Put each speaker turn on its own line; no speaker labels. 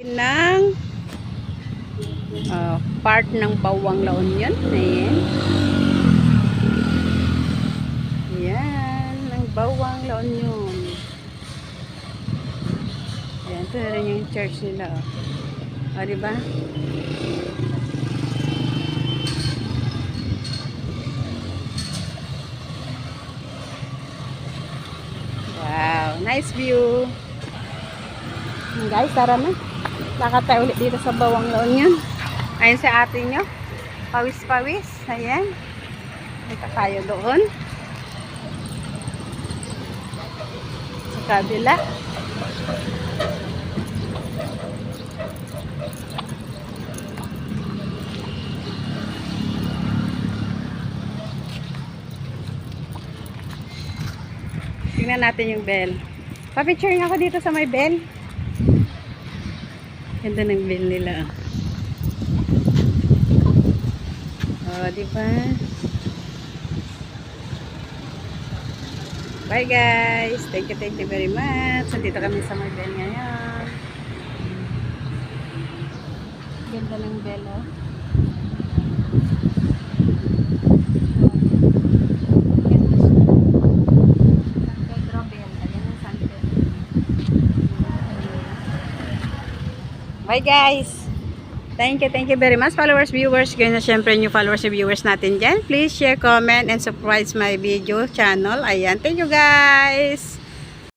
ng ah, part ng Bawang La Union. Ayan. Ayan, ang Bawang La Union. Ayan, ito na yung church nila. O, oh. diba? Wow, nice view. Guys, tara na. Lakad tayo ulit dito sa Bawang La Union. Ayun sa atin nyo. Pawis-pawis. Ayan. Dito tayo doon. Sa kabila. Tingnan natin yung bell. Pa-picture nga ako dito sa may bell. Ganda ng bell nila. Oh, di ba? Bye guys. Thank you, thank you very much. Nandito kami sa bell ngayon. Ganda ng bell, oh. Ganda siya. San Pedro Bell. Ayan ang San Pedro. Bye guys! Thank you, thank you very much followers, viewers. Ganyan na syempre new followers and viewers natin dyan. Please share, comment, and subscribe my video channel. Ayan, thank you guys!